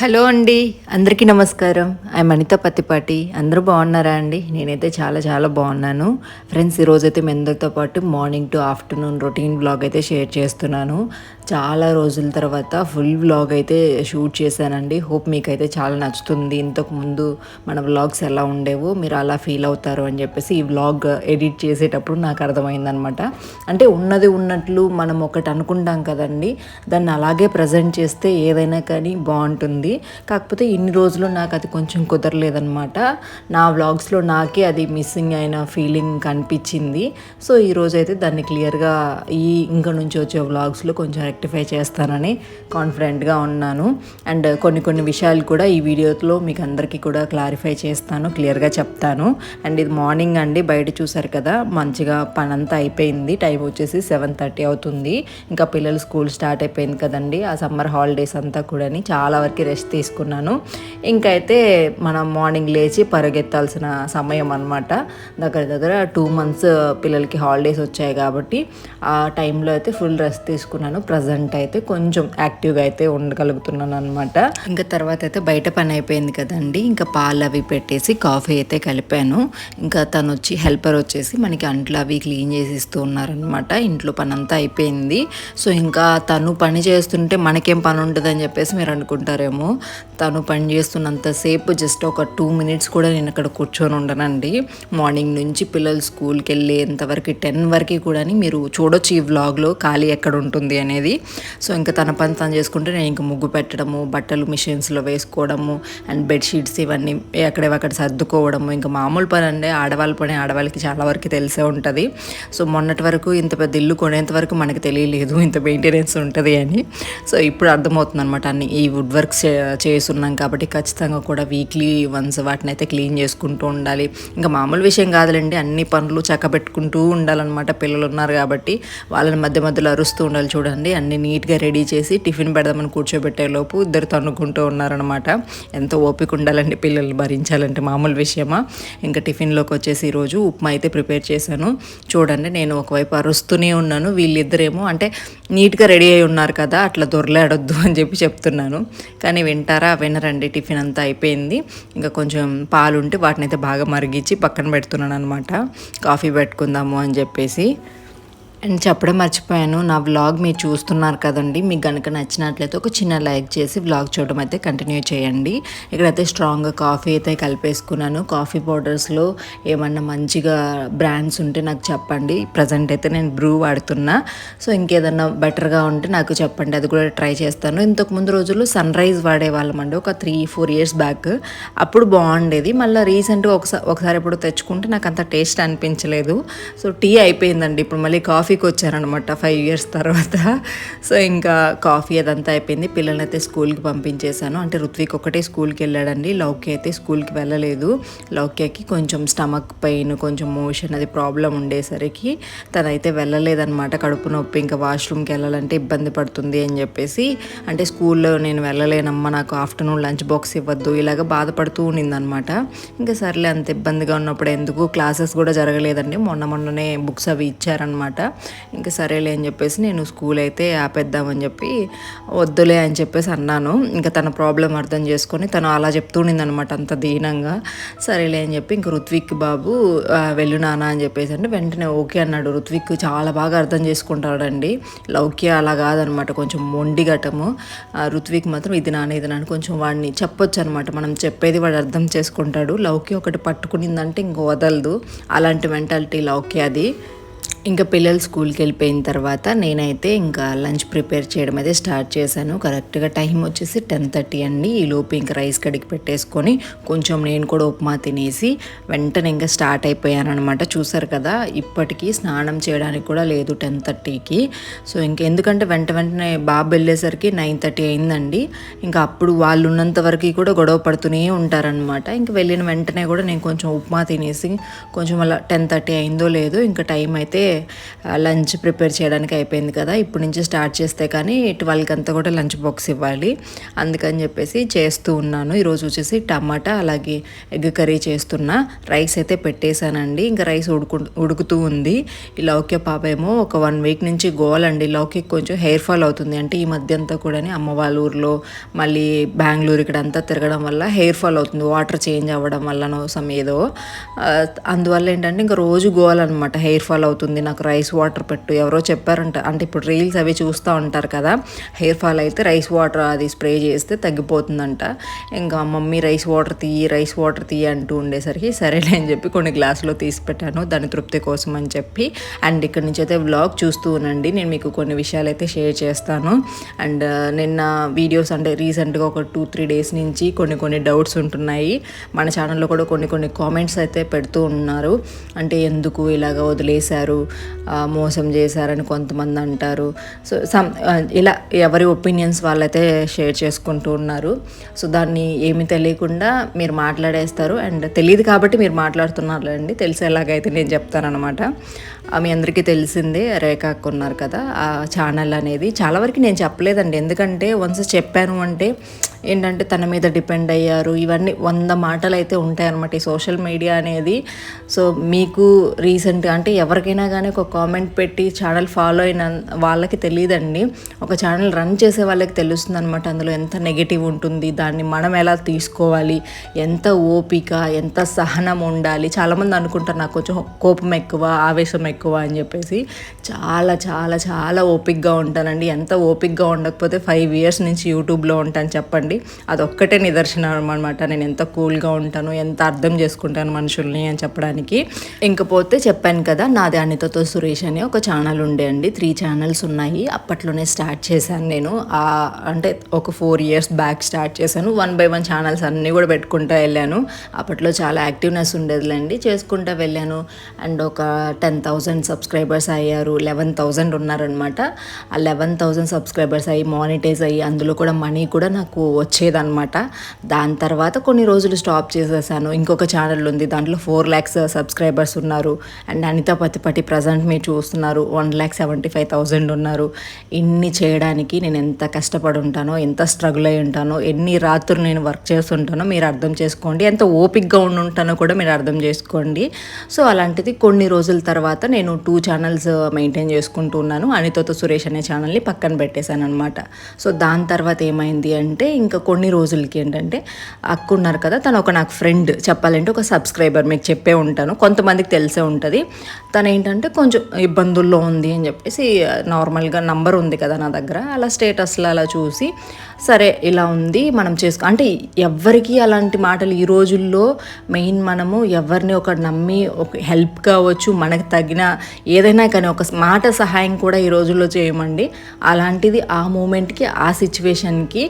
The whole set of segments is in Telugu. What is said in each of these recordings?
హలో అండి అందరికీ నమస్కారం. ఐ అనిత పత్తిపాటి. అందరూ బాగున్నారా అండి? నేనైతే చాలా చాలా బాగున్నాను. ఫ్రెండ్స్ ఈరోజు అయితే మీ అందరితో పాటు morning to afternoon routine blog అయితే షేర్ చేస్తున్నాను. చాలా రోజుల తర్వాత ఫుల్ వ్లాగ్ అయితే షూట్ చేశానండి. హోప్ మీకైతే చాలా నచ్చుతుంది. ఇంతకు ముందు మన వ్లాగ్స్ ఎలా ఉండేవో మీరు అలా ఫీల్ అవుతారు అని చెప్పేసి ఈ వ్లాగ్ ఎడిట్ చేసేటప్పుడు నాకు అర్థమైందనమాట అంటే ఉన్నది ఉన్నట్లు మనం ఒకటి అనుకుంటాం కదండి. దాన్ని అలాగే ప్రజెంట్ చేస్తే ఏదైనా కానీ బాగుంటుంది. కాకపోతే ఇన్ని రోజులు నాకు అది కొంచెం కుదరలేదనమాట నా వ్లాగ్స్లో నాకే అది మిస్సింగ్ అయిన ఫీలింగ్ కనిపించింది. సో ఈరోజు అయితే దాన్ని క్లియర్గా ఈ ఇంకా నుంచి వచ్చే వ్లాగ్స్లో కొంచెం రెక్టిఫై చేస్తానని కాన్ఫిడెంట్గా ఉన్నాను. అండ్ కొన్ని కొన్ని విషయాలు కూడా ఈ వీడియోలో మీకు అందరికీ కూడా క్లారిఫై చేస్తాను క్లియర్గా చెప్తాను. అండ్ ఇది మార్నింగ్ అండి బయట చూసారు కదా మంచిగా పని అంతా అయిపోయింది. టైం వచ్చేసి సెవెన్ థర్టీ అవుతుంది. ఇంకా పిల్లలు స్కూల్ స్టార్ట్ అయిపోయింది కదండి ఆ సమ్మర్ హాలిడేస్ అంతా కూడా చాలా వరకు రెస్ట్ తీసుకున్నాను. ఇంకైతే మనం మార్నింగ్ లేచి పరిగెత్తాల్సిన సమయం అనమాట దగ్గర దగ్గర టూ మంత్స్ పిల్లలకి హాలిడేస్ వచ్చాయి కాబట్టి ఆ టైంలో అయితే ఫుల్ రెస్ట్ తీసుకున్నాను. ప్రజెంట్ అయితే కొంచెం యాక్టివ్గా అయితే ఉండగలుగుతున్నాను అనమాట ఇంకా తర్వాత అయితే బయట పని అయిపోయింది కదండి. ఇంకా పాలు అవి పెట్టేసి కాఫీ అయితే కలిపాను. ఇంకా తను వచ్చి హెల్పర్ వచ్చేసి మనకి అంట్లు అవి క్లీన్ చేసి ఇస్తూ ఉన్నారనమాట ఇంట్లో పని అంతా అయిపోయింది. సో ఇంకా తను పని చేస్తుంటే మనకేం పని ఉంటుందని చెప్పేసి మీరు అనుకుంటారేమో. తను పని చేస్తున్నంతసేపు జస్ట్ ఒక టూ మినిట్స్ కూడా నేను అక్కడ కూర్చొని ఉండనండి. మార్నింగ్ నుంచి పిల్లలు స్కూల్కి వెళ్ళేంతవరకు టెన్ వరకు కూడా మీరు చూడొచ్చు ఈ వ్లాగ్లో ఖాళీ ఎక్కడ ఉంటుంది అనేది. సో ఇంకా తన పని తను చేసుకుంటే నేను ఇంకా ముగ్గు పెట్టడము బట్టలు మిషన్స్లో వేసుకోవడము అండ్ బెడ్షీట్స్ ఇవన్నీ ఎక్కడెక్కడ సర్దుకోవడము. ఇంకా మామూలు పని అంటే ఆడవాళ్ళ పని ఆడవాళ్ళకి చాలా వరకు తెలిసే ఉంటుంది. సో మొన్నటి వరకు ఇంత పెద్ద ఇల్లు కొనేంత వరకు మనకి తెలియలేదు ఇంత మెయింటెనెన్స్ ఉంటుంది అని. సో ఇప్పుడు అర్థమవుతుంది అనమాట అన్ని ఈ వుడ్ వర్క్ చేస్తున్నాం కాబట్టి ఖచ్చితంగా కూడా వీక్లీ వన్స్ వాటిని అయితే క్లీన్ చేసుకుంటూ ఉండాలి. ఇంకా మామూలు విషయం కాదులేండి అన్ని పనులు చక్కబెట్టుకుంటూ ఉండాలన్నమాట. పిల్లలు ఉన్నారు కాబట్టి వాళ్ళని మధ్య మధ్యలో అరుస్తూ ఉండాలి చూడండి. అన్ని నీట్గా రెడీ చేసి టిఫిన్ పెడదామని కూర్చోబెట్టేలోపు ఇద్దరు తన్నుకుంటూ ఉన్నారనమాట ఎంతో ఓపిక ఉండాలండి పిల్లలు భరించాలంటే మామూలు విషయమా? ఇంకా టిఫిన్లోకి వచ్చేసి ఈరోజు ఉప్మా అయితే ప్రిపేర్ చేశాను. చూడండి నేను ఒకవైపు అరుస్తూనే ఉన్నాను. వీళ్ళిద్దరేమో అంటే నీట్గా రెడీ అయి ఉన్నారు కదా అట్లా దొరలాడొద్దు అని చెప్పి చెప్తున్నాను. కానీ వింటారా? వినరండి టిఫిన్ అంతా అయిపోయింది. ఇంకా కొంచెం పాలు ఉంటే వాటిని అయితే బాగా మరిగించి పక్కన పెడుతున్నాను అనమాట కాఫీ పెట్టుకుందాము అని చెప్పేసి. అండ్ చెప్పడం మర్చిపోయాను. నా వ్లాగ్ మీరు చూస్తున్నారు కదండి. మీకు కనుక నచ్చినట్లయితే ఒక చిన్న లైక్ చేసి వ్లాగ్ చూడడం అయితే కంటిన్యూ చేయండి. ఇక్కడైతే స్ట్రాంగ్గా కాఫీ అయితే కలిపేసుకున్నాను. కాఫీ పౌడర్స్లో ఏమన్నా మంచిగా బ్రాండ్స్ ఉంటే నాకు చెప్పండి. ప్రజెంట్ అయితే నేను బ్రూ వాడుతున్నా. సో ఇంకేదన్నా బెటర్గా ఉంటే నాకు చెప్పండి. అది కూడా ట్రై చేస్తాను. ఇంతకు ముందు రోజుల్లో సన్ రైజ్ వాడేవాళ్ళం అండి. ఒక త్రీ ఫోర్ ఇయర్స్ బ్యాక్. అప్పుడు బాగుండేది. మళ్ళీ రీసెంట్గా ఒకసారి ఒకసారి ఎప్పుడు తెచ్చుకుంటే నాకు అంత టేస్ట్ అనిపించలేదు. సో టీ అయిపోయిందండి. ఇప్పుడు మళ్ళీ కాఫీ కాఫీకి వచ్చారనమాట ఫైవ్ ఇయర్స్ తర్వాత. సో ఇంకా కాఫీ అదంతా అయిపోయింది. పిల్లల్ని అయితే స్కూల్కి పంపించేశాను. అంటే ఋత్విక్ ఒకటే స్కూల్కి వెళ్ళాడండి. లౌక్య అయితే స్కూల్కి వెళ్ళలేదు. లౌక్యకి కొంచెం స్టమక్ పెయిన్ కొంచెం మోషన్ అది ప్రాబ్లం ఉండేసరికి తనైతే వెళ్ళలేదనమాట కడుపు నొప్పి ఇంకా వాష్రూమ్కి వెళ్ళాలంటే ఇబ్బంది పడుతుంది అని చెప్పేసి అంటే స్కూల్లో నేను వెళ్ళలేనమ్మా నాకు ఆఫ్టర్నూన్ లంచ్ బాక్స్ ఇవ్వద్దు ఇలాగ బాధపడుతూ ఉండిందనమాట ఇంకా సర్లే అంత ఇబ్బందిగా ఉన్నప్పుడు ఎందుకు క్లాసెస్ కూడా జరగలేదండి. మొన్న మొన్ననే బుక్స్ అవి ఇచ్చారనమాట ఇంకా సరేలే అని చెప్పేసి నేను స్కూల్ అయితే ఆపేద్దామని చెప్పి వద్దులే అని చెప్పేసి అన్నాను. ఇంకా తన ప్రాబ్లం అర్థం చేసుకొని తను అలా చెప్తుండింది అనమాట అంత దీనంగా. సరేలే అని చెప్పి ఇంక ఋత్విక్ బాబు వెళ్ళు నాన్న అని చెప్పేసి అంటే వెంటనే ఓకే అన్నాడు. ఋత్విక్ చాలా బాగా అర్థం చేసుకుంటాడండి. లౌక్య అలా కాదనమాట కొంచెం మొండి ఘటము. రుత్విక్ ఋత్విక్ మాత్రం ఇది నాన్న ఇది నాన్న కొంచెం వాడిని చెప్పొచ్చు అనమాట మనం చెప్పేది వాడు అర్థం చేసుకుంటాడు. లౌక్య ఒకటి పట్టుకునిందంటే ఇంకో వదలదు. అలాంటి మెంటాలిటీ లౌక్య అది ఇంకా పిల్లలు స్కూల్కి వెళ్ళిపోయిన తర్వాత నేనైతే ఇంకా లంచ్ ప్రిపేర్ చేయడం అయితే స్టార్ట్ చేశాను. కరెక్ట్గా టైం వచ్చేసి టెన్ థర్టీ అండి. ఈ లోపు ఇంకా రైస్ కడిగి పెట్టేసుకొని కొంచెం నేను కూడా ఉప్మా తినేసి వెంటనే ఇంకా స్టార్ట్ అయిపోయాను అనమాట చూసారు కదా ఇప్పటికీ స్నానం చేయడానికి కూడా లేదు టెన్ థర్టీకి. సో ఇంక ఎందుకంటే వెంట వెంటనే బాబు వెళ్ళేసరికి నైన్ థర్టీ అయిందండి. ఇంకా అప్పుడు వాళ్ళు ఉన్నంత వరకు కూడా గొడవ పడుతూనే ఉంటారనమాట ఇంకా వెళ్ళిన వెంటనే కూడా నేను కొంచెం ఉప్మా తినేసి కొంచెం అలా టెన్ థర్టీ అయిందో లేదో ఇంకా టైం అయితే లంచ్ ప్రిపేర్ చేయడానికి అయిపోయింది కదా. ఇప్పుడు నుంచి స్టార్ట్ చేస్తే కానీ ట్వెల్వ్కి అంతా కూడా లంచ్ బాక్స్ ఇవ్వాలి. అందుకని చెప్పేసి చేస్తూ ఉన్నాను. ఈరోజు వచ్చేసి టమాటా అలాగే ఎగ్ కర్రీ చేస్తున్నా. రైస్ అయితే పెట్టేశానండి. ఇంకా రైస్ ఉడుకు ఉడుకుతూ ఉంది. ఈ లౌక్య పాప ఏమో ఒక వన్ వీక్ నుంచి గోలండి లౌక్య కొంచెం హెయిర్ ఫాల్ అవుతుంది. అంటే ఈ మధ్య అంతా కూడా అమ్మ వాళ్ళ ఊర్లో మళ్ళీ బెంగళూరు ఇక్కడ అంతా తిరగడం వల్ల హెయిర్ ఫాల్ అవుతుంది. వాటర్ చేంజ్ అవ్వడం వల్లనో సమ్ ఏదో. అందువల్ల ఏంటంటే ఇంకా రోజు గోవాలన్నమాట హెయిర్ ఫాల్ అవుతుంది నాకు రైస్ వాటర్ పెట్టు ఎవరో చెప్పారంట. అంటే ఇప్పుడు రీల్స్ అవి చూస్తూ ఉంటారు కదా. హెయిర్ ఫాల్ అయితే రైస్ వాటర్ అది స్ప్రే చేస్తే తగ్గిపోతుందంట. ఇంకా మమ్మీ రైస్ వాటర్ తీయి రైస్ వాటర్ తీయి అంటూ ఉండేసరికి సరేలే అని చెప్పి కొన్ని గ్లాసులో తీసి పెట్టాను. దాని తృప్తి కోసం అని చెప్పి. అండ్ ఇక్కడ నుంచి అయితే వ్లాగ్ చూస్తూ ఉండండి. నేను మీకు కొన్ని విషయాలు అయితే షేర్ చేస్తాను. అండ్ నిన్న వీడియోస్ అంటే రీసెంట్గా ఒక టూ త్రీ డేస్ నుంచి కొన్ని కొన్ని డౌట్స్ ఉంటున్నాయి. మన ఛానల్లో కూడా కొన్ని కొన్ని కామెంట్స్ అయితే పెడుతూ ఉన్నారు. అంటే ఎందుకు ఇలాగ వదిలేశారు? మోసం చేశారని కొంతమంది అంటారు. సో సమ్ ఇలా ఎవరి ఒపీనియన్స్ వాళ్ళైతే షేర్ చేసుకుంటూ ఉన్నారు. సో దాన్ని ఏమి తెలియకుండా మీరు మాట్లాడేస్తారు. అండ్ తెలియదు కాబట్టి మీరు మాట్లాడుతున్నారు అండి తెలిసేలాగైతే నేను చెప్తానమాట మీ అందరికీ తెలిసిందే రేఖ ఉన్నారు కదా ఆ ఛానల్ అనేది. చాలా వరకు నేను చెప్పలేదండి. ఎందుకంటే వన్స్ చెప్పాను అంటే ఏంటంటే తన మీద డిపెండ్ అయ్యారు. ఇవన్నీ వంద మాటలు అయితే ఉంటాయన్నమాట ఈ సోషల్ మీడియా అనేది. సో మీకు రీసెంట్గా అంటే ఎవరికైనా కానీ ఒక కామెంట్ పెట్టి ఛానల్ ఫాలో అయిన వాళ్ళకి తెలియదండి. ఒక ఛానల్ రన్ చేసే వాళ్ళకి తెలుస్తుంది అనమాట అందులో ఎంత నెగిటివ్ ఉంటుంది దాన్ని మనం ఎలా తీసుకోవాలి ఎంత ఓపిక ఎంత సహనం ఉండాలి. చాలామంది అనుకుంటారు నాకు కొంచెం కోపం ఎక్కువ ఆవేశం ఎక్కువ అని చెప్పేసి చాలా చాలా చాలా ఓపిక్గా ఉంటానండి. ఎంత ఓపిక్గా ఉండకపోతే ఫైవ్ ఇయర్స్ నుంచి యూట్యూబ్లో ఉంటాను చెప్పండి. అదొక్కటే నిదర్శనం అనమాట నేను ఎంత కూల్గా ఉంటాను ఎంత అర్థం చేసుకుంటాను మనుషుల్ని అని చెప్పడానికి. ఇంకపోతే చెప్పాను కదా నాది అనితతో సురేష్ అనే ఒక ఛానల్ ఉండే అండి. త్రీ ఛానల్స్ ఉన్నాయి. అప్పట్లోనే స్టార్ట్ చేశాను నేను. అంటే ఒక ఫోర్ ఇయర్స్ బ్యాక్ స్టార్ట్ చేశాను. వన్ బై వన్ ఛానల్స్ అన్నీ కూడా పెట్టుకుంటూ వెళ్ళాను. అప్పట్లో చాలా యాక్టివ్నెస్ ఉండేదిలేండి. చేసుకుంటూ వెళ్ళాను. అండ్ ఒక టెన్ థౌసండ్ థౌజండ్ సబ్స్క్రైబర్స్ అయ్యారు లెవెన్ థౌజండ్ ఉన్నారనమాట ఆ లెవెన్ థౌజండ్ సబ్స్క్రైబర్స్ అయ్యి మానిటైజ్ అయ్యి అందులో కూడా మనీ కూడా నాకు వచ్చేదన్నమాట. దాని తర్వాత కొన్ని రోజులు స్టాప్ చేసేసాను. ఇంకొక ఛానల్ ఉంది దాంట్లో ఫోర్ ల్యాక్స్ సబ్స్క్రైబర్స్ ఉన్నారు. అండ్ అనిత పతిపటి ప్రజెంట్ మీరు చూస్తున్నారు one lakh seventy five thousand ఉన్నారు. ఇన్ని చేయడానికి నేను ఎంత కష్టపడి ఉంటానో ఎంత స్ట్రగుల్ అయి ఉంటానో ఎన్ని రాత్రులు నేను వర్క్ చేస్తుంటానో మీరు అర్థం చేసుకోండి. ఎంత ఓపిక్గా ఉండి ఉంటానో కూడా మీరు అర్థం చేసుకోండి. సో అలాంటిది కొన్ని రోజుల తర్వాత నేను టూ ఛానల్స్ మెయింటైన్ చేసుకుంటూ ఉన్నాను. అనితతో సురేష్ అనే ఛానల్ని పక్కన పెట్టేశాను అనమాట సో దాని తర్వాత ఏమైంది అంటే ఇంకా కొన్ని రోజులకి ఏంటంటే అక్క ఉన్నారు కదా తను ఒక నాకు ఫ్రెండ్ చెప్పాలంటే ఒక సబ్స్క్రైబర్ మీకు చెప్పే ఉంటాను. కొంతమందికి తెలిసే ఉంటుంది. తను ఏంటంటే కొంచెం ఇబ్బందుల్లో ఉంది అని చెప్పేసి uh, నార్మల్గా నంబర్ ఉంది కదా నా దగ్గర. అలా స్టేటస్లో అలా చూసి సరే ఇలా ఉంది మనం చేసుకో అంటే ఎవరికి అలాంటి మాటలు ఈ రోజుల్లో మెయిన్ మనము ఎవరిని ఒక నమ్మి ఒక హెల్ప్ కావచ్చు మనకు తగిన ఏదైనా కానీ ఒక మాట సహాయం కూడా ఈ రోజుల్లో చేయమండి. అలాంటిది ఆ మూమెంట్కి ఆ సిచ్యువేషన్కి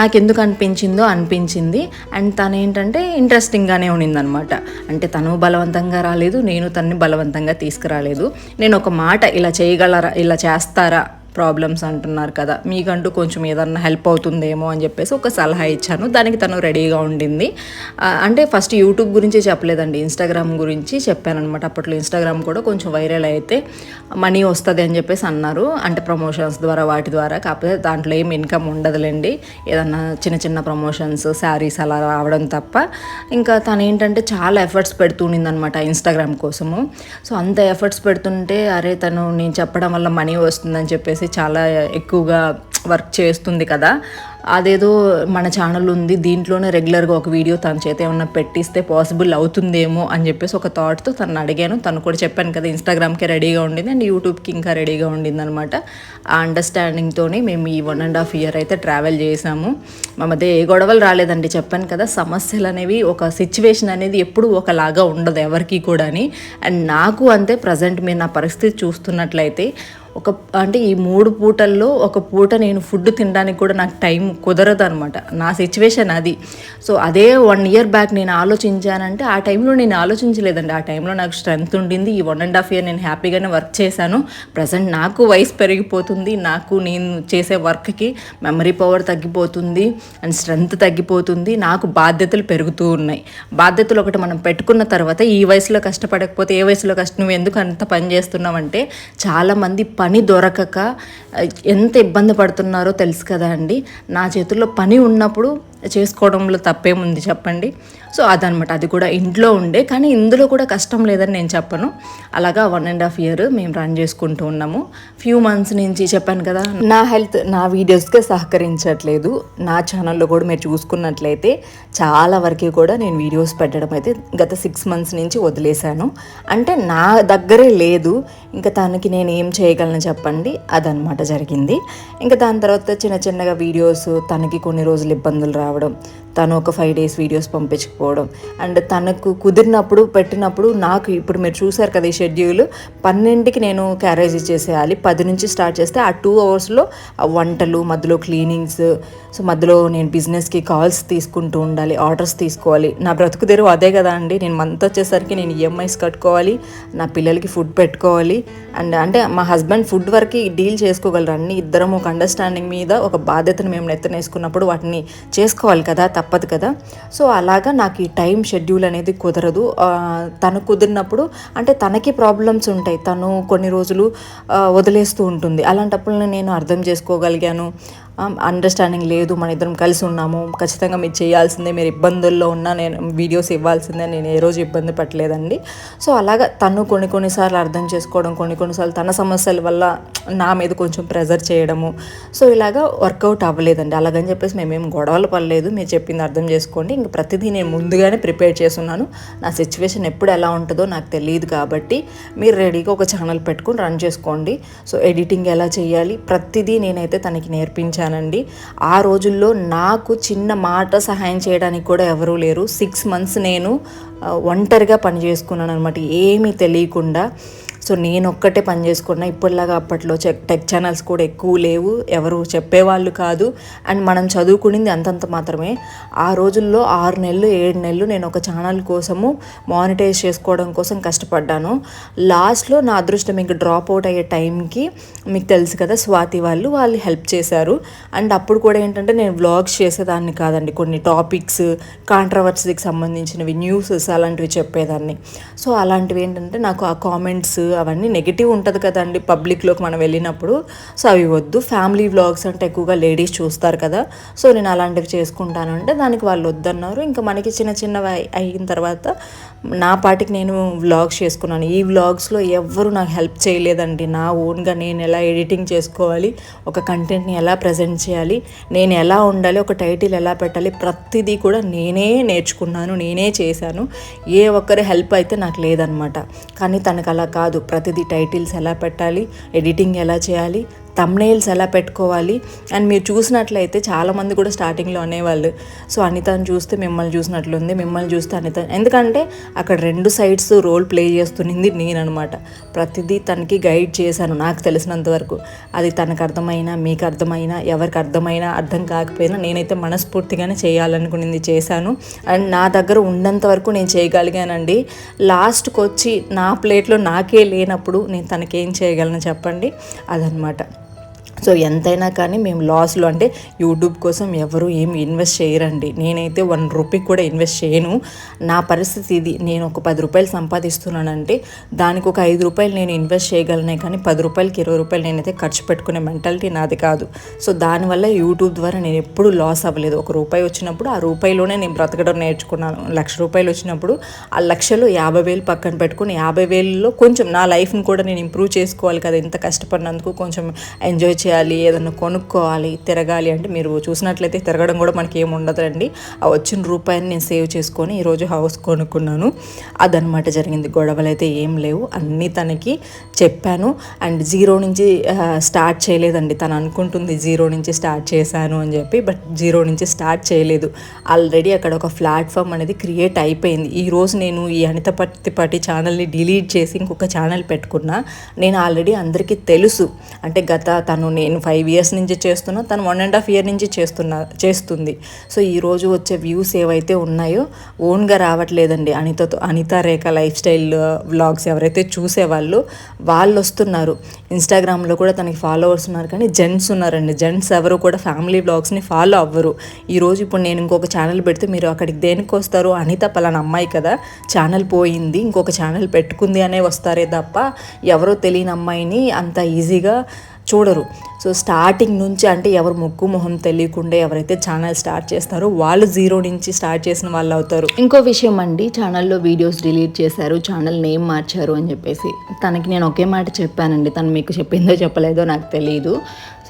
నాకు ఎందుకు అనిపించిందో అనిపించింది. అండ్ తను ఏంటంటే ఇంట్రెస్టింగ్గానే ఉండిందనమాట అంటే తను బలవంతంగా రాలేదు నేను తనని బలవంతంగా తీసుకురాలేదు. నేను ఒక మాట ఇలా చేయగలరా ఇలా చేస్తారా ప్రాబ్లమ్స్ అంటున్నారు కదా. మీకంటూ కొంచెం ఏదన్నా హెల్ప్ అవుతుందేమో అని చెప్పేసి ఒక సలహా ఇచ్చాను. దానికి తను రెడీగా ఉండింది. అంటే ఫస్ట్ యూట్యూబ్ గురించి చెప్పలేదండి. ఇన్స్టాగ్రామ్ గురించి చెప్పానమాట అప్పట్లో ఇన్స్టాగ్రామ్ కూడా కొంచెం వైరల్ అయితే మనీ వస్తుంది అని చెప్పేసి అన్నారు. అంటే ప్రమోషన్స్ ద్వారా వాటి ద్వారా. కాకపోతే దాంట్లో ఏం ఇన్కమ్ ఉండదులేండి. ఏదన్నా చిన్న చిన్న ప్రమోషన్స్ శారీస్ అలా రావడం తప్ప. ఇంకా తను ఏంటంటే చాలా ఎఫర్ట్స్ పెడుతుండిందనమాట ఇన్స్టాగ్రామ్ కోసము. సో అంత ఎఫర్ట్స్ పెడుతుంటే అరే తను నేను చెప్పడం వల్ల మనీ వస్తుందని చెప్పేసి చాలా ఎక్కువగా వర్క్ చేస్తుంది కదా. అదేదో మన ఛానల్ ఉంది దీంట్లోనే రెగ్యులర్గా ఒక వీడియో తన చేత ఏమన్నా పెట్టిస్తే పాసిబుల్ అవుతుందేమో అని చెప్పేసి ఒక థాట్తో తను అడిగాను. తను కూడా చెప్పాను కదా ఇన్స్టాగ్రామ్కి రెడీగా ఉండింది అండ్ యూట్యూబ్కి ఇంకా రెడీగా ఉండింది అనమాట ఆ అండర్స్టాండింగ్తోనే మేము ఈ వన్ అండ్ హాఫ్ ఇయర్ అయితే ట్రావెల్ చేసాము. మా మధ్య ఏ గొడవలు రాలేదండి చెప్పాను కదా. సమస్యలు అనేవి ఒక సిచ్యువేషన్ అనేది ఎప్పుడు ఒకలాగా ఉండదు ఎవరికి కూడా అండ్ నాకు అంతే ప్రజెంట్ మీరు నా పరిస్థితి చూస్తున్నట్లయితే ఒక అంటే ఈ మూడు పూటల్లో ఒక పూట నేను ఫుడ్ తినడానికి కూడా నాకు టైం కుదరదు అనమాట నా సిచ్యువేషన్ అది. సో అదే వన్ ఇయర్ బ్యాక్ నేను ఆలోచించానంటే ఆ టైంలో నేను ఆలోచించలేదండి. ఆ టైంలో నాకు స్ట్రెంగ్త్ ఉండింది. ఈ వన్ అండ్ హాఫ్ ఇయర్ నేను హ్యాపీగానే వర్క్ చేశాను. ప్రజెంట్ నాకు వయసు పెరిగిపోతుంది. నాకు నేను చేసే వర్క్కి మెమరీ పవర్ తగ్గిపోతుంది అండ్ స్ట్రెంగ్త్ తగ్గిపోతుంది. నాకు బాధ్యతలు పెరుగుతూ ఉన్నాయి. బాధ్యతలు ఒకటి మనం పెట్టుకున్న తర్వాత ఈ వయసులో కష్టపడకపోతే ఏ వయసులో కష్టం? నువ్వు ఎందుకు అంత పని చేస్తున్నావంటే చాలామంది పని దొరకక ఎంత ఇబ్బంది పడుతున్నారో తెలుసు కదా అండి. నా చేతుల్లో పని ఉన్నప్పుడు చేసుకోవడంలో తప్పేముంది చెప్పండి. సో అదనమాట అది కూడా ఇంట్లో ఉండే కానీ ఇందులో కూడా కష్టం లేదని నేను చెప్పను. అలాగా వన్ అండ్ హాఫ్ ఇయర్ మేము రన్ చేసుకుంటూ ఉన్నాము. ఫ్యూ మంత్స్ నుంచి చెప్పాను కదా. నా హెల్త్ నా వీడియోస్కే సహకరించట్లేదు. నా ఛానల్లో కూడా మీరు చూసుకున్నట్లయితే చాలా వరకు కూడా నేను వీడియోస్ పెట్టడం అయితే గత సిక్స్ మంత్స్ నుంచి వదిలేశాను. అంటే నా దగ్గరే లేదు. ఇంకా తనకి నేను ఏం చేయగలను చెప్పండి. అదనమాట జరిగింది. ఇంకా దాని తర్వాత చిన్న చిన్నగా వీడియోస్ తనకి కొన్ని రోజులు ఇబ్బందులు రావడం తను ఒక ఫైవ్ డేస్ వీడియోస్ పంపించకపోవడం. అండ్ తనకు కుదిరినప్పుడు పెట్టినప్పుడు నాకు ఇప్పుడు మీరు చూసారు కదా ఈ షెడ్యూల్ పన్నెండుకి నేను క్యారేజ్ ఇచ్చేసేయాలి. పది నుంచి స్టార్ట్ చేస్తే ఆ టూ అవర్స్లో ఆ వంటలు మధ్యలో క్లీనింగ్స్ సో మధ్యలో నేను బిజినెస్కి కాల్స్ తీసుకుంటూ ఉండాలి ఆర్డర్స్ తీసుకోవాలి. నా బ్రతుకు తెరువు అదే కదా అండి. నేను మంత్ వచ్చేసరికి నేను ఈఎంఐస్ కట్టుకోవాలి నా పిల్లలకి ఫుడ్ పెట్టుకోవాలి. అండ్ అంటే మా హస్బెండ్ ఫుడ్ వరకు డీల్ చేసుకోగలరు. అన్ని ఇద్దరం ఒక అండర్స్టాండింగ్ మీద ఒక బాధ్యతను మేము నెత్తనేసుకున్నప్పుడు వాటిని చేసుకోవాలి కదా తప్పదు కదా. సో అలాగా నాకు ఈ టైం షెడ్యూల్ అనేది కుదరదు. తను కుదిరినప్పుడు అంటే తనకి ప్రాబ్లమ్స్ ఉంటాయి. తను కొన్ని రోజులు వదిలేస్తూ ఉంటుంది. అలాంటప్పుడు నేను అర్థం చేసుకోగలిగాను. Um, అండర్స్టాండింగ్ లేదు మన ఇద్దరం కలిసి ఉన్నాము. ఖచ్చితంగా మీరు చేయాల్సిందే మీరు ఇబ్బందుల్లో ఉన్నా నేను వీడియోస్ ఇవ్వాల్సిందే నేను ఏ రోజు ఇబ్బంది పట్టలేదండి. సో అలాగా తను కొన్ని కొన్నిసార్లు అర్థం చేసుకోవడం కొన్ని కొన్నిసార్లు తన సమస్యల వల్ల నా మీద కొంచెం ప్రెజర్ చేయడము. సో ఇలాగా వర్కౌట్ అవ్వలేదండి. అలాగని చెప్పేసి మేమేం గొడవలు పడలేదు. మీరు చెప్పింది అర్థం చేసుకోండి. ఇంక ప్రతిదీ నేను ముందుగానే ప్రిపేర్ చేస్తున్నాను. నా సిచ్యువేషన్ ఎప్పుడు ఎలా ఉంటుందో నాకు తెలియదు కాబట్టి మీరు రెడీగా ఒక ఛానల్ పెట్టుకొని రన్ చేసుకోండి. సో ఎడిటింగ్ ఎలా చేయాలి? ప్రతిదీ నేనైతే తనకి నేర్పించాను. చేశానండి ఆ రోజుల్లో నాకు చిన్న మాట సహాయం చేయడానికి కూడా ఎవరూ లేరు. సిక్స్ మంత్స్ నేను ఒంటరిగా పని చేసుకున్నాను అనమాట ఏమీ తెలియకుండా. సో నేను ఒక్కటే పని చేసుకున్నా. ఇప్పటిలాగా అప్పట్లో చెక్ టెక్ ఛానల్స్ కూడా ఎక్కువ లేవు. ఎవరు చెప్పేవాళ్ళు కాదు. అండ్ మనం చదువుకునింది అంతంత మాత్రమే. ఆ రోజుల్లో ఆరు నెలలు ఏడు నెలలు నేను ఒక ఛానల్ కోసము మానిటైజ్ చేసుకోవడం కోసం కష్టపడ్డాను. లాస్ట్లో నా అదృష్టం మీకు డ్రాప్ అవుట్ అయ్యే టైంకి మీకు తెలుసు కదా స్వాతి వాళ్ళు వాళ్ళు హెల్ప్ చేశారు. అండ్ అప్పుడు కూడా ఏంటంటే నేను వ్లాగ్స్ చేసేదాన్ని కాదండి. కొన్ని టాపిక్స్ కాంట్రవర్సీకి సంబంధించినవి న్యూస్ అలాంటివి చెప్పేదాన్ని. సో అలాంటివి ఏంటంటే నాకు ఆ కామెంట్స్ అవన్నీ నెగిటివ్ ఉంటుంది కదండి పబ్లిక్లోకి మనం వెళ్ళినప్పుడు. సో అవి వద్దు. ఫ్యామిలీ వ్లాగ్స్ అంటే ఎక్కువగా లేడీస్ చూస్తారు కదా. సో నేను అలాంటివి చేసుకుంటాను అంటే దానికి వాళ్ళు వద్దన్నారు. ఇంకా మనకి చిన్న చిన్నవి అయి- అయిన తర్వాత నా పాటికి నేను వ్లాగ్స్ చేసుకున్నాను. ఈ వ్లాగ్స్లో ఎవ్వరు నాకు హెల్ప్ చేయలేదండి. నా ఓన్గా నేను ఎలా ఎడిటింగ్ చేసుకోవాలి ఒక కంటెంట్ని ఎలా ప్రజెంట్ చేయాలి నేను ఎలా ఉండాలి ఒక టైటిల్ ఎలా పెట్టాలి ప్రతిదీ కూడా నేనే నేర్చుకున్నాను నేనే చేశాను. ఏ ఒక్కరి హెల్ప్ అయితే నాకు లేదనమాట. కానీ తనకు అలా కాదు. ప్రతిదీ టైటిల్స్ ఎలా పెట్టాలి ఎడిటింగ్ ఎలా చేయాలి తమ్నేల్స్ ఎలా పెట్టుకోవాలి? అండ్ మీరు చూసినట్లయితే చాలామంది కూడా స్టార్టింగ్లో అనేవాళ్ళు సో అనితను చూస్తే మిమ్మల్ని చూసినట్లుంది మిమ్మల్ని చూస్తే అనిత ఎందుకంటే అక్కడ రెండు సైడ్స్ రోల్ ప్లే చేస్తున్నది నేననమాట. ప్రతిదీ తనకి గైడ్ చేశాను నాకు తెలిసినంత వరకు. అది తనకు అర్థమైనా మీకు అర్థమైనా ఎవరికి అర్థమైనా అర్థం కాకపోయినా నేనైతే మనస్ఫూర్తిగానే చేయాలనుకునింది చేశాను. అండ్ నా దగ్గర ఉన్నంత వరకు నేను చేయగలిగానండి. లాస్ట్కి వచ్చి నా ప్లేట్లో నాకే లేనప్పుడు నేను తనకేం చేయగలను చెప్పండి? అదనమాట. సో ఎంతైనా కానీ మేము లాస్లో అంటే యూట్యూబ్ కోసం ఎవరు ఏమి ఇన్వెస్ట్ చేయరండి. నేనైతే వన్ రూపీ కూడా ఇన్వెస్ట్ చేయను. నా పరిస్థితి ఇది. నేను ఒక పది రూపాయలు సంపాదిస్తున్నానంటే దానికి ఒక ఐదు రూపాయలు నేను ఇన్వెస్ట్ చేయగలనే కానీ పది రూపాయలకి ఇరవై రూపాయలు నేనైతే ఖర్చు పెట్టుకునే మెంటాలిటీ నాది కాదు. సో దానివల్ల యూట్యూబ్ ద్వారా నేను ఎప్పుడు లాస్ అవ్వలేదు. ఒక రూపాయి వచ్చినప్పుడు ఆ రూపాయిలోనే నేను బ్రతకడం నేర్చుకున్నాను. లక్ష రూపాయలు వచ్చినప్పుడు ఆ లక్షలు యాభై వేలు పక్కన పెట్టుకుని యాభై వేలలో కొంచెం నా లైఫ్ని కూడా నేను ఇంప్రూవ్ చేసుకోవాలి కదా. ఇంత కష్టపడినందుకు కొంచెం ఎంజాయ్ చేయాలి. చేయాలి ఏదైనా కొనుక్కోవాలి తిరగాలి అంటే మీరు చూసినట్లయితే తిరగడం కూడా మనకి ఏమి ఉండదండి ఆ వచ్చిన రూపాయిని నేను సేవ్ చేసుకొని ఈరోజు హౌస్ కొనుక్కున్నాను. అదనమాట జరిగింది. గొడవలు అయితే ఏం లేవు. అన్నీ తనకి చెప్పాను. అండ్ జీరో నుంచి స్టార్ట్ చేయలేదండి. తను అనుకుంటుంది జీరో నుంచి స్టార్ట్ చేశాను అని చెప్పి బట్ జీరో నుంచి స్టార్ట్ చేయలేదు. ఆల్రెడీ అక్కడ ఒక ప్లాట్ఫామ్ అనేది క్రియేట్ అయిపోయింది. ఈరోజు నేను ఈ అనిత పత్తిపాటి ఛానల్ని డిలీట్ చేసి ఇంకొక ఛానల్ పెట్టుకున్నా నేను ఆల్రెడీ అందరికీ తెలుసు. అంటే గత తను నేను ఫైవ్ ఇయర్స్ నుంచి చేస్తున్నా తను వన్ అండ్ హాఫ్ ఇయర్ నుంచి చేస్తున్నా చేస్తుంది. సో ఈరోజు వచ్చే వ్యూస్ ఏవైతే ఉన్నాయో ఓన్గా రావట్లేదండి. అనితతో Anitha Rekha lifestyle vlogs ఎవరైతే చూసేవాళ్ళు వాళ్ళు వస్తున్నారు. ఇన్స్టాగ్రామ్లో కూడా తనకి ఫాలోవర్స్ ఉన్నారు కానీ జెంట్స్ ఉన్నారండి. జెంట్స్ ఎవరు కూడా ఫ్యామిలీ వ్లాగ్స్ని ఫాలో అవ్వరు. ఈరోజు ఇప్పుడు నేను ఇంకొక ఛానల్ పెడితే మీరు అక్కడికి దేనికి వస్తారు? అనిత పలానా అమ్మాయి కదా ఛానల్ పోయింది ఇంకొక ఛానల్ పెట్టుకుంది అనే వస్తారే తప్ప ఎవరో తెలియని అమ్మాయిని అంత ఈజీగా చూడరు. సో స్టార్టింగ్ నుంచి అంటే ఎవరు ముక్కు మొహం తెలియకుండా ఎవరైతే ఛానల్ స్టార్ట్ చేస్తారో వాళ్ళు జీరో నుంచి స్టార్ట్ చేసిన వాళ్ళు అవుతారు. ఇంకో విషయం అండి ఛానల్లో వీడియోస్ డిలీట్ చేశారు ఛానల్ నేమ్ మార్చారు అని చెప్పేసి. తనకి నేను ఒకే మాట చెప్పానండి తను మీకు చెప్పిందో చెప్పలేదో నాకు తెలియదు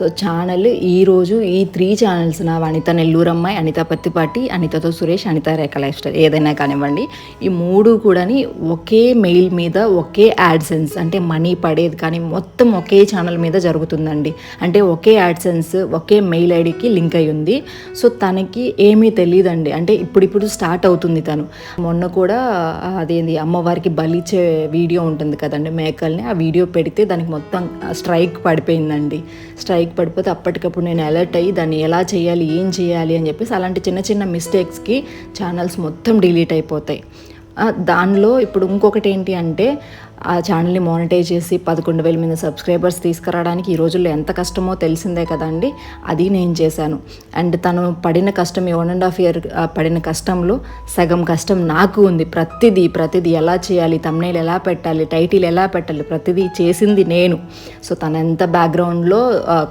సో ఛానల్ ఈరోజు ఈ త్రీ ఛానల్స్ నా అనిత నెల్లూరమ్మాయి అనిత పత్తిపాటి అనితతో సురేష్ అనిత రేఖ లైఫ్ స్టైల్. ఏదైనా కానివ్వండి ఈ మూడు కూడాని ఒకే మెయిల్ మీద ఒకే యాడ్సెన్స్ అంటే మనీ పడేది కానీ మొత్తం ఒకే ఛానల్ మీద జరుగుతుందండి. అంటే ఒకే యాడ్సెన్స్ ఒకే మెయిల్ ఐడికి లింక్ అయి ఉంది. సో తనకి ఏమీ తెలియదండి అంటే ఇప్పుడిప్పుడు స్టార్ట్ అవుతుంది తను. మొన్న కూడా అదేంది అమ్మవారికి బలిచ్చే వీడియో ఉంటుంది కదండి మేకల్ని ఆ వీడియో పెడితే దానికి మొత్తం స్ట్రైక్ పడిపోయిందండి. స్ట్రైక్ పడిపోతే అప్పటికప్పుడు నేను అలర్ట్ అయ్యి దాన్ని ఎలా చేయాలి ఏం చేయాలి? అని చెప్పేసి అలాంటి చిన్న చిన్న మిస్టేక్స్కి ఛానల్స్ మొత్తం డిలీట్ అయిపోతాయి. దానిలో ఇప్పుడు ఇంకొకటి ఏంటి అంటే ఆ ఛానల్ని మానిటైజ్ చేసి పదకొండు వేల మంది సబ్స్క్రైబర్స్ తీసుకురావడానికి ఈ రోజుల్లో ఎంత కష్టమో తెలిసిందే కదండి. అది నేను చేశాను. అండ్ తను పడిన కష్టం ఈ వన్ అండ్ హాఫ్ ఇయర్ పడిన కష్టంలో సగం కష్టం నాకు ఉంది. ప్రతిదీ ప్రతిదీ ఎలా చేయాలి తమ్నేల్ ఎలా పెట్టాలి టైటిల్ ఎలా పెట్టాలి ప్రతిదీ చేసింది నేను. సో తన ఎంత బ్యాక్గ్రౌండ్లో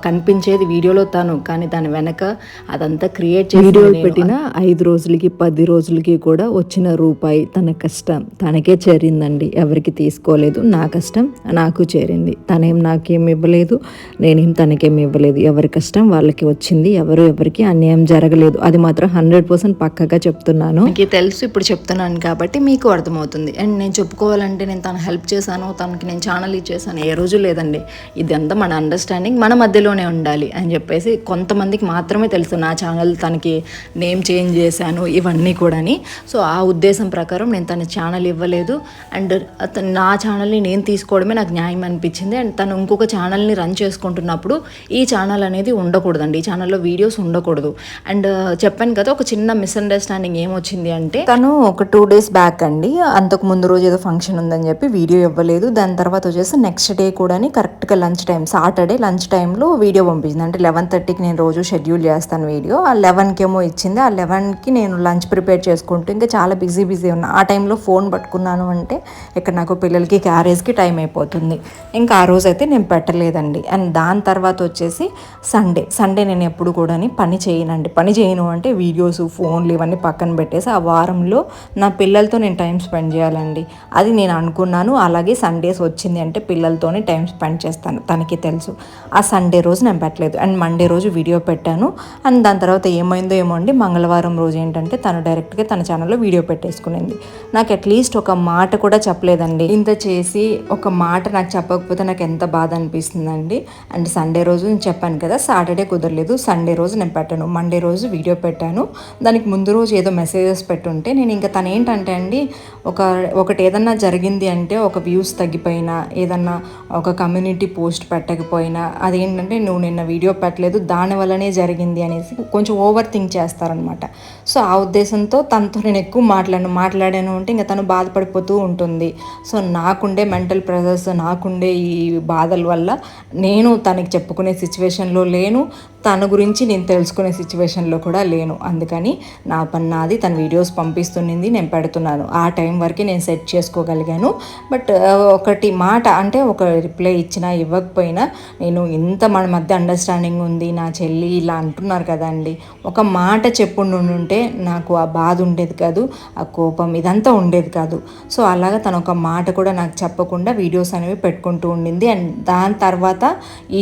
కనిపించేది వీడియోలో తను కానీ దాని వెనక అదంతా క్రియేట్ చేసి వీడియో పెట్టిన ఐదు రోజులకి పది రోజులకి కూడా వచ్చిన రూపాయి తన కష్టం. తనకే చేరిందండి. ఎవరికి తీసుకో ఇవ్వలేదు నా కష్టం నాకు చేరింది. తనేం నాకేం ఇవ్వలేదు. నేనేం తనకేం ఇవ్వలేదు. ఎవరి కష్టం వాళ్ళకి వచ్చింది. ఎవరు ఎవరికి అన్యాయం జరగలేదు. అది మాత్రం హండ్రెడ్ పర్సెంట్ పక్కగా చెప్తున్నాను. మీకు తెలుసు ఇప్పుడు చెప్తున్నాను కాబట్టి మీకు అర్థమవుతుంది. అండ్ నేను చెప్పుకోవాలంటే నేను తను హెల్ప్ చేశాను తనకి నేను ఛానల్ ఇచ్చేసాను ఏ రోజు లేదండి. ఇదంతా మన అండర్స్టాండింగ్ మన మధ్యలోనే ఉండాలి అని చెప్పేసి కొంతమందికి మాత్రమే తెలుసు. నా ఛానల్ తనకి నేమ్ చేంజ్ చేశాను ఇవన్నీ కూడాని. సో ఆ ఉద్దేశం ప్రకారం నేను తన ఛానల్ ఇవ్వలేదు. అండ్ నా ఛానల్ని నేను తీసుకోవడమే నాకు న్యాయం అనిపించింది. అండ్ తను ఇంకొక ఛానల్ని రన్ చేసుకుంటున్నప్పుడు ఈ ఛానల్ అనేది ఉండకూడదండి. ఈ ఛానల్లో వీడియోస్ ఉండకూడదు. అండ్ uh, చెప్పాను కదా ఒక చిన్న మిస్అండర్స్టాండింగ్ ఏమొచ్చింది అంటే తను ఒక టూ డేస్ బ్యాక్ అండి. అంతకు ముందు రోజు ఏదో ఫంక్షన్ ఉందని చెప్పి వీడియో ఇవ్వలేదు. దాని తర్వాత వచ్చేసి నెక్స్ట్ డే కూడా కరెక్ట్గా లంచ్ టైం సాటర్డే లంచ్ టైంలో వీడియో పంపించింది. అంటే లెవెన్ థర్టీకి నేను రోజు షెడ్యూల్ చేస్తాను వీడియో ఆ లెవెన్కి ఏమో ఇచ్చింది. ఆ లెవెన్కి నేను లంచ్ ప్రిపేర్ చేసుకుంటూ ఇంకా చాలా బిజీ బిజీ ఉన్నా. ఆ టైంలో ఫోన్ పట్టుకున్నాను అంటే ఇక్కడ నాకు పిల్లలకి క్యారేజ్కి టైం అయిపోతుంది. ఇంకా ఆ రోజు అయితే నేను పెట్టలేదండి. అండ్ దాని తర్వాత వచ్చేసి సండే. సండే నేను ఎప్పుడు కూడా పని చేయనండి. పని చేయను అంటే వీడియోస్ ఫోన్లు ఇవన్నీ పక్కన పెట్టేసి ఆ వారంలో నా పిల్లలతో నేను టైం స్పెండ్ చేయాలండి. అది నేను అనుకున్నాను. అలాగే సండేస్ వచ్చింది అంటే పిల్లలతోనే టైం స్పెండ్ చేస్తాను. తనకి తెలుసు. ఆ సండే రోజు నేను పెట్టలేదు. అండ్ మండే రోజు వీడియో పెట్టాను. అండ్ దాని తర్వాత ఏమైందో ఏమో అండి. మంగళవారం రోజు ఏంటంటే తను డైరెక్ట్గా తన ఛానల్లో వీడియో పెట్టేసుకునింది. నాకు అట్లీస్ట్ ఒక మాట కూడా చెప్పలేదండి. ఇంత చేసి ఒక మాట నాకు చెప్పకపోతే నాకు ఎంత బాధ అనిపిస్తుందండి. అండ్ సండే రోజు నేను చెప్పాను కదా సాటర్డే కుదరలేదు. సండే రోజు నేను పెట్టాను. మండే రోజు వీడియో పెట్టాను. దానికి ముందు రోజు ఏదో మెసేజెస్ పెట్టుంటే నేను ఇంకా తను ఏంటంటే అండి ఒక ఒకటి ఏదన్నా జరిగింది అంటే ఒక వ్యూస్ తగ్గిపోయినా ఏదన్నా ఒక కమ్యూనిటీ పోస్ట్ పెట్టకపోయినా అదేంటంటే నువ్వు నిన్న వీడియో పెట్టలేదు దాని వల్లనే జరిగింది అనేసి కొంచెం ఓవర్ థింక్ చేస్తారనమాట. సో ఆ ఉద్దేశంతో తనతో నేను ఎక్కువ మాట్లాడాను. మాట్లాడాను అంటే ఇంకా తను బాధపడిపోతూ ఉంటుంది. సో నాకుండే మెంటల్ ప్రెజర్స్ నాకుండే ఈ బాధల వల్ల నేను తనకి చెప్పుకునే సిచ్యువేషన్లో లేను. తన గురించి నేను తెలుసుకునే సిచ్యువేషన్లో కూడా లేను. అందుకని నా పని నాది తన వీడియోస్ పంపిస్తుండింది నేను పెడుతున్నాను. ఆ టైం వరకు నేను సెట్ చేసుకోగలిగాను. బట్ ఒకటి మాట అంటే ఒక రిప్లై ఇచ్చినా ఇవ్వకపోయినా నేను ఇంత మన మధ్య అండర్స్టాండింగ్ ఉంది నా చెల్లి ఇలా అంటున్నారు కదండి. ఒక మాట చెప్పుండుంటే నాకు ఆ బాధ ఉండేది కాదు ఆ కోపం ఇదంతా ఉండేది కాదు. సో అలాగా తను ఒక మాట కూడా నాకు చెప్పకుండా వీడియోస్ అనేవి పెట్టుకుంటూ ఉండింది. అండ్ దాని తర్వాత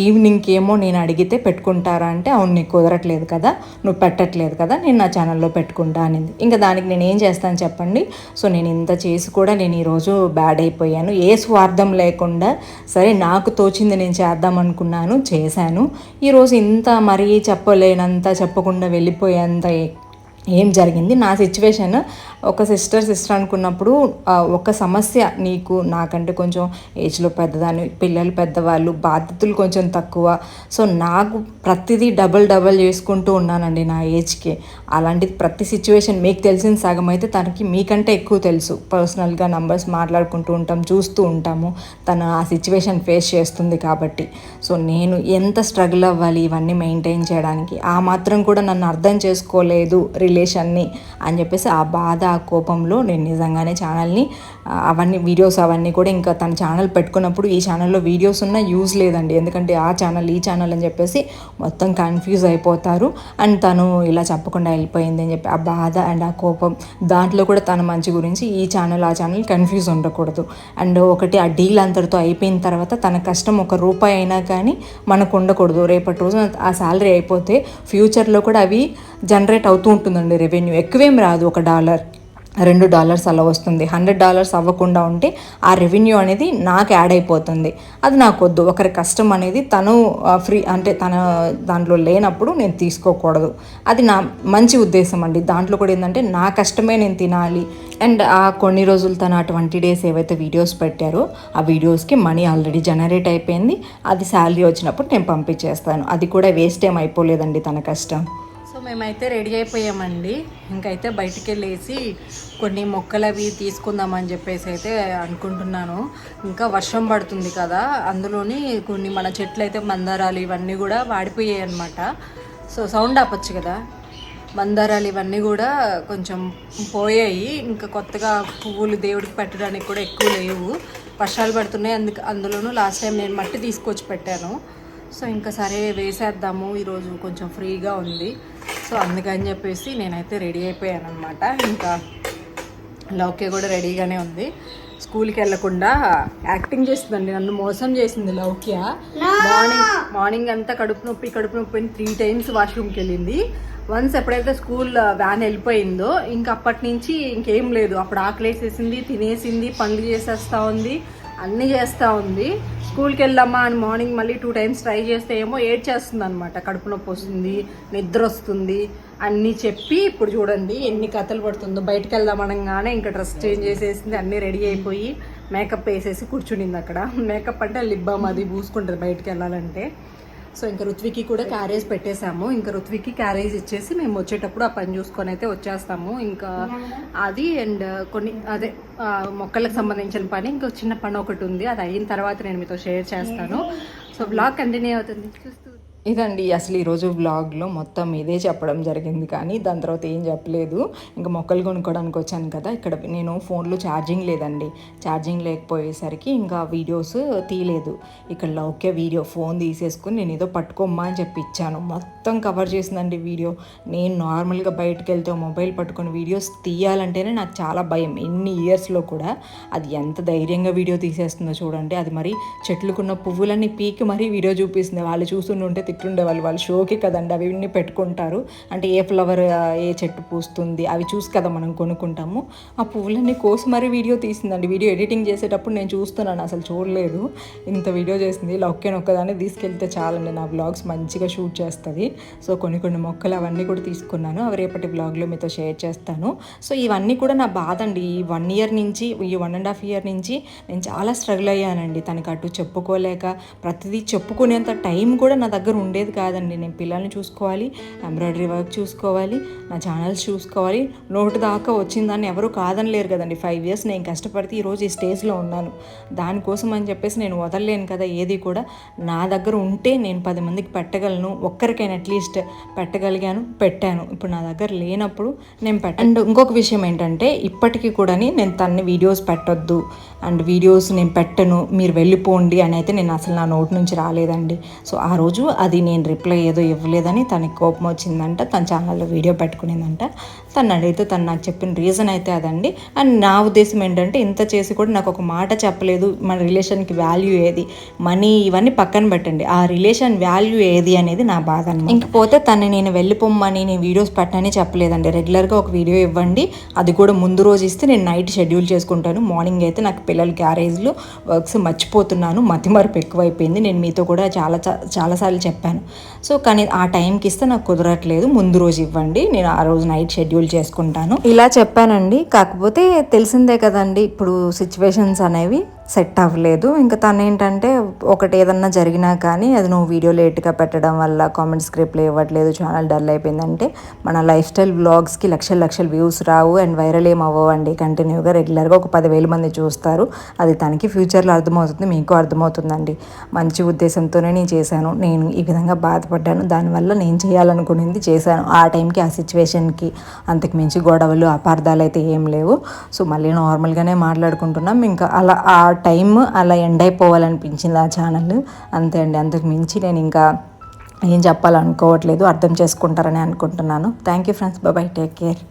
ఈవినింగ్కి ఏమో నేను అడిగితే పెట్టుకుంటారా అంటే అవును నీకు కుదరట్లేదు కదా నువ్వు పెట్టట్లేదు కదా నేను నా ఛానల్లో పెట్టుకుంటా అనింది. ఇంకా దానికి నేను ఏం చేస్తాను చెప్పండి? సో నేను ఇంత చేసి కూడా నేను ఈరోజు బ్యాడ్ అయిపోయాను. ఏ స్వార్థం లేకుండా సరే నాకు తోచింది నేను చేద్దాం అనుకున్నాను చేశాను. ఈరోజు ఇంత మరీ చెప్పలేనంత చెప్పకుండా వెళ్ళిపోయేంత ఏం జరిగింది? నా సిచ్యువేషన్ ఒక సిస్టర్ సిస్టర్ అనుకున్నప్పుడు ఒక సమస్య నీకు నాకంటే కొంచెం ఏజ్లో పెద్దదాని పిల్లలు పెద్దవాళ్ళు బాధ్యతలు కొంచెం తక్కువ. సో నాకు ప్రతిదీ డబల్ డబల్ చేసుకుంటూ ఉన్నానండి నా ఏజ్కి అలాంటిది ప్రతి సిచ్యువేషన్ మీకు తెలిసిన సగం అయితే తనకి మీకంటే ఎక్కువ తెలుసు. పర్సనల్గా నంబర్స్ మాట్లాడుకుంటూ ఉంటాం చూస్తూ ఉంటాము. తను ఆ సిచ్యువేషన్ ఫేస్ చేస్తుంది కాబట్టి. సో నేను ఎంత స్ట్రగుల్ అవ్వాలి ఇవన్నీ మెయింటైన్ చేయడానికి? ఆ మాత్రం కూడా నన్ను అర్థం చేసుకోలేదు రిలేషన్ని అని చెప్పేసి ఆ బాధ ఆ కోపంలో నేను నిజంగానే ఛానల్ని అవన్నీ వీడియోస్ అవన్నీ కూడా ఇంకా తన ఛానల్ పెట్టుకున్నప్పుడు ఈ ఛానల్లో వీడియోస్ ఉన్నా యూజ్ లేదండి. ఎందుకంటే ఆ ఛానల్ ఈ ఛానల్ అని చెప్పేసి మొత్తం కన్ఫ్యూజ్ అయిపోతారు. అండ్ తను ఇలా చెప్పకుండా వెళ్ళిపోయింది అని చెప్పి ఆ బాధ అండ్ ఆ కోపం దాంట్లో కూడా తన మంచి గురించి ఈ ఛానల్ ఆ ఛానల్ కన్ఫ్యూజ్ ఉండకూడదు. అండ్ ఒకటి ఆ డీల్ అంతటితో అయిపోయిన తర్వాత తన కష్టం ఒక రూపాయి అయినా కానీ మనకు ఉండకూడదు. రేపటి రోజున ఆ శాలరీ అయిపోతే ఫ్యూచర్లో కూడా అవి జనరేట్ అవుతూ ఉంటుందండి రెవెన్యూ ఎక్కువేం రాదు ఒక డాలర్ రెండు డాలర్స్ అలా వస్తుంది. హండ్రెడ్ డాలర్స్ అవ్వకుండా ఉంటే ఆ రెవెన్యూ అనేది నాకు యాడ్ అయిపోతుంది. అది నాకు వద్దు. ఒకరి కష్టం అనేది తను ఫ్రీ అంటే తన దాంట్లో లేనప్పుడు నేను తీసుకోకూడదు. అది నా మంచి ఉద్దేశం అండి. దాంట్లో కూడా ఏంటంటే నా కష్టమే నేను తినాలి. అండ్ ఆ కొన్ని రోజులు తను ఆ ట్వంటీ డేస్ ఏవైతే వీడియోస్ పెట్టారో ఆ వీడియోస్కి మనీ ఆల్రెడీ జనరేట్ అయిపోయింది. అది శాలరీ వచ్చినప్పుడు నేను పంపించేస్తాను. అది కూడా వేస్ట్ ఏం అయిపోలేదండి తన కష్టం. మేమైతే రెడీ అయిపోయామండి. ఇంకైతే బయటికి వెళ్ళేసి కొన్ని మొక్కలు అవి తీసుకుందామని చెప్పేసి అయితే అనుకుంటున్నాను. ఇంకా వర్షం పడుతుంది కదా అందులోని కొన్ని మన చెట్లు అయితే మందారాలు ఇవన్నీ కూడా వాడిపోయాయి అనమాట సో సౌండ్ ఆపచ్చు కదా? మందారాలు ఇవన్నీ కూడా కొంచెం పోయాయి. ఇంకా కొత్తగా పువ్వులు దేవుడికి పెట్టడానికి కూడా ఎక్కువ లేవు. వర్షాలు పడుతున్నాయి. అందుకు అందులోనూ లాస్ట్ టైం నేను మట్టి తీసుకొచ్చి పెట్టాను. సో ఇంకా సరే వేసేద్దాము. ఈరోజు కొంచెం ఫ్రీగా ఉంది. సో అందుకని చెప్పేసి నేనైతే రెడీ అయిపోయాను అనమాట ఇంకా లౌక్య కూడా రెడీగానే ఉంది. స్కూల్కి వెళ్ళకుండా యాక్టింగ్ చేస్తుందండి నన్ను మోసం చేసింది లౌక్య. మార్నింగ్ మార్నింగ్ అంతా కడుపు నొప్పి కడుపు నొప్పి అని త్రీ టైమ్స్ వాష్రూమ్కి వెళ్ళింది. వన్స్ ఎప్పుడైతే స్కూల్ వ్యాన్ వెళ్ళిపోయిందో ఇంక అప్పటి నుంచి ఇంకేం లేదు. అప్పుడు ఆకలేసేసింది తినేసింది పనులు చేసేస్తా ఉంది. అన్నీ చేస్తూ ఉంది. స్కూల్కి వెళ్దామా అని మార్నింగ్ మళ్ళీ టూ టైమ్స్ ట్రై చేస్తే ఏమో ఏడ్ చేస్తుంది అనమాట కడుపు నొప్పి వస్తుంది నిద్ర వస్తుంది అన్నీ చెప్పి ఇప్పుడు చూడండి ఎన్ని కథలు పడుతుందో. బయటకు వెళ్దాం అనగానే ఇంకా డ్రెస్ చేంజ్ చేసేసింది అన్నీ రెడీ అయిపోయి మేకప్ వేసేసి కూర్చునింది అక్కడ. మేకప్ అంటే లిప్ బామ్ అది పూసుకుంటుంది బయటకు వెళ్ళాలంటే. సో ఇంకా రుత్వికి కూడా క్యారేజ్ పెట్టేశాము. ఇంకా రుత్వికి క్యారేజ్ ఇచ్చేసి మేము వచ్చేటప్పుడు ఆ పని చూసుకొని అయితే వచ్చేస్తాము. ఇంకా అది అండ్ కొన్ని అదే మొక్కలకు సంబంధించిన పని. ఇంకో చిన్న పని ఒకటి ఉంది. అది అయిన తర్వాత నేను మీతో షేర్ చేస్తాను. సో బ్లాగ్ కంటిన్యూ అవుతుంది. చూస్తూ ఇదండి అసలు ఈరోజు వ్లాగ్లో మొత్తం ఇదే చెప్పడం జరిగింది. కానీ దాని తర్వాత ఏం చెప్పలేదు. ఇంకా మొక్కలు కొనుక్కోవడానికి వచ్చాను కదా ఇక్కడ నేను ఫోన్లో ఛార్జింగ్ లేదండి. ఛార్జింగ్ లేకపోయేసరికి ఇంకా వీడియోస్ తీయలేదు. ఇక్కడ లౌక్య వీడియో ఫోన్ తీసేసుకుని నేను ఏదో పట్టుకోమ్మా అని చెప్పి ఇచ్చాను. మొత్తం కవర్ చేసిందండి వీడియో. నేను నార్మల్గా బయటకు వెళ్తే మొబైల్ పట్టుకొని వీడియోస్ తీయాలంటేనే నాకు చాలా భయం. ఎన్ని ఇయర్స్లో కూడా అది ఎంత ధైర్యంగా వీడియో తీసేస్తుందో చూడండి. అది మరి చెట్లుకున్న పువ్వులన్నీ పీకి మరీ వీడియో చూపిస్తుంది. వాళ్ళు చూస్తుంటే తిట్టుండే వాళ్ళు వాళ్ళు షోకి కదండి అవి ఇన్ని పెట్టుకుంటారు. అంటే ఏ ఫ్లవర్ ఏ చెట్టు పూస్తుంది అవి చూసి కదా మనం కొనుక్కుంటాము. ఆ పువ్వులన్నీ కోసి మరీ వీడియో తీసిందండి. వీడియో ఎడిటింగ్ చేసేటప్పుడు నేను చూస్తున్నాను అసలు చూడలేదు. ఇంత వీడియో చేసింది. లొక్కేని ఒక్కదాన్ని తీసుకెళ్తే చాలండి నా బ్లాగ్స్ మంచిగా షూట్ చేస్తుంది. సో కొన్ని కొన్ని మొక్కలు అవన్నీ కూడా తీసుకున్నాను. అవి రేపటి బ్లాగ్లో మీతో షేర్ చేస్తాను. సో ఇవన్నీ కూడా నా బాధ అండి ఈ వన్ ఇయర్ నుంచి ఈ వన్ అండ్ హాఫ్ ఇయర్ నుంచి నేను చాలా స్ట్రగుల్ అయ్యానండి. తనకి అటు చెప్పుకోలేక ప్రతిదీ చెప్పుకునేంత టైం కూడా నా దగ్గర ఉండేది కాదండి. నేను పిల్లల్ని చూసుకోవాలి ఎంబ్రాయిడరీ వర్క్ చూసుకోవాలి నా ఛానల్స్ చూసుకోవాలి. నోటు దాకా వచ్చిందని ఎవరు కాదని లేరు కదండి. ఫైవ్ ఇయర్స్ నేను కష్టపడితే ఈరోజు ఈ స్టేజ్లో ఉన్నాను. దానికోసం అని చెప్పేసి నేను వదలలేను కదా ఏది కూడా. నా దగ్గర ఉంటే నేను పది మందికి పెట్టగలను. ఒక్కరికైనా అట్లీస్ట్ పెట్టగలిగాను పెట్టాను. ఇప్పుడు నా దగ్గర లేనప్పుడు నేను పెట్ట అండ్ ఇంకొక విషయం ఏంటంటే ఇప్పటికీ కూడా నేను తన్ని వీడియోస్ పెట్టొద్దు. అండ్ వీడియోస్ నేను పెట్టను. మీరు వెళ్ళిపోండి అని అయితే నేను అసలు నా నోటి నుంచి రాలేదండి. సో ఆ రోజు అది నేను రిప్లై ఏదో ఇవ్వలేదని తనకి కోపం వచ్చిందంట. తన ఛానల్లో వీడియో పెట్టుకునేదంట. తను అడిగితే తను నాకు చెప్పిన రీజన్ అయితే అదండి. అండ్ నా ఉద్దేశం ఏంటంటే ఇంత చేసి కూడా నాకు ఒక మాట చెప్పలేదు. మన రిలేషన్కి వాల్యూ ఏది? మనీ ఇవన్నీ పక్కన పెట్టండి. ఆ రిలేషన్ వాల్యూ ఏది అనేది నా బాధ అనమాట ఇంకపోతే తను నేను వెళ్ళిపోమ్మని నేను వీడియోస్ పెట్టనని చెప్పలేదండి. రెగ్యులర్గా ఒక వీడియో ఇవ్వండి. అది కూడా ముందు రోజు ఇస్తే నేను నైట్ షెడ్యూల్ చేసుకుంటాను. మార్నింగ్ అయితే నాకు పిల్లల గ్యారేజ్లో వర్క్స్ మర్చిపోతున్నాను. మతి మరపు ఎక్కువైపోయింది. నేను మీతో కూడా చాలా చాలాసార్లు చెప్పాను. చెప్పాను. సో కానీ ఆ టైంకి ఇస్తే నాకు కుదరట్లేదు. ముందు రోజు ఇవ్వండి. నేను ఆ రోజు నైట్ షెడ్యూల్ చేసుకుంటాను. ఇలా చెప్పానండి. కాకపోతే తెలిసిందే కదండి. ఇప్పుడు సిచ్యువేషన్స్ అనేవి సెట్ అవ్వలేదు. ఇంకా తను ఏంటంటే ఒకటి ఏదన్నా జరిగినా కానీ అది నువ్వు వీడియో లేట్గా పెట్టడం వల్ల కామెంట్ స్క్రిప్ట్లు ఇవ్వట్లేదు ఛానల్ డల్ అయిపోయిందంటే మన లైఫ్ స్టైల్ బ్లాగ్స్కి లక్షల లక్షల వ్యూస్ రావు అండ్ వైరల్ ఏం అవ్వండి కంటిన్యూగా రెగ్యులర్గా ఒక పదివేల మంది చూస్తారు. అది తనకి ఫ్యూచర్లో అర్థమవుతుంది మీకు అర్థమవుతుందండి. మంచి ఉద్దేశంతోనే నేను చేశాను. నేను ఈ విధంగా బాధపడ్డాను. దానివల్ల నేను చేయాలనుకునేది చేశాను. ఆ టైంకి ఆ సిచ్యువేషన్కి అంతకు మించి గొడవలు అపార్థాలు అయితే ఏం లేవు. సో మళ్ళీ నార్మల్గానే మాట్లాడుకుంటున్నాం. ఇంకా అలా ఆ టైం అలా ఎండ్ అయిపోవాలనిపించింది ఆ ఛానల్. అంతే అండి అంతకు మించి నేను ఇంకా ఏం చెప్పాలనుకోవట్లేదు అర్థం చేసుకుంటారని అనుకుంటున్నాను. Thank you friends bye bye take care